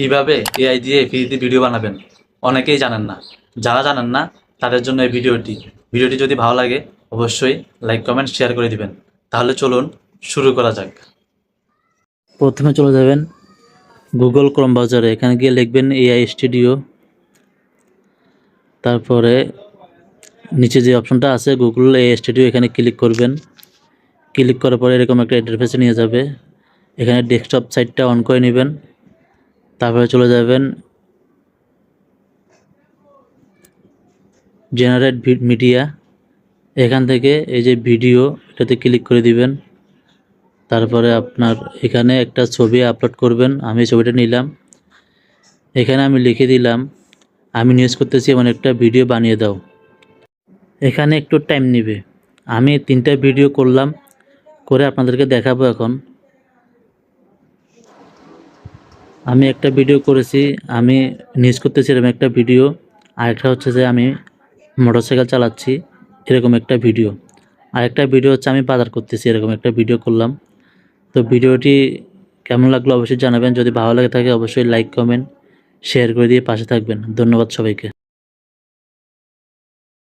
কীভাবে এআই দিয়ে ফ্রিতে ভিডিও বানাবেন? অনেকেই জানেন না। যারা জানেন না, তাদের জন্য এই ভিডিওটি। ভিডিওটি যদি ভালো লাগে, অবশ্যই লাইক কমেন্ট শেয়ার করে দিবেন। তাহলে চলুন শুরু করা যাক। প্রথমে চলে যাবেন গুগল ক্রোম ব্রাউজারে এখানে গিয়ে লিখবেন এআই স্টুডিও তারপরে নিচে যে অপশনটা আছে গুগল এআই স্টুডিও এখানে ক্লিক করবেন। ক্লিক করার পরে এরকম একটা ইন্টারফেসে নিয়ে যাবে। এখানে ডেস্কটপ সাইটটা অন করে নেবেন। তারপরে চলে যাবেন জেনারেট মিডিয়া এখান থেকে এই যে ভিডিও, এটাতে ক্লিক করে দিবেন। তারপরে আপনার এখানে একটা ছবি আপলোড করবেন। আমি ছবিটা নিলাম। এখানে আমি লিখে দিলাম, আমি নিউজ করতেছি, এমন একটা ভিডিও বানিয়ে দাও। এখানে একটু টাইম নেবে। আমি তিনটা ভিডিও করলাম, করে আপনাদেরকে দেখাবো এখন। আমি একটা ভিডিও করেছি, আমি নিউজ করতেছি এরকম একটা ভিডিও আরেকটা হচ্ছে যে আমি মোটরসাইকেল চালাচ্ছি, এরকম একটা ভিডিও আরেকটা ভিডিও হচ্ছে আমি বাজার করতেছি, এরকম একটা ভিডিও করলাম। তো ভিডিওটি কেমন লাগল অবশ্যই জানাবেন, যদি ভালো লাগে থাকে অবশ্যই লাইক কমেন্ট শেয়ার করে দিয়ে পাশে থাকবেন। ধন্যবাদ সবাইকে।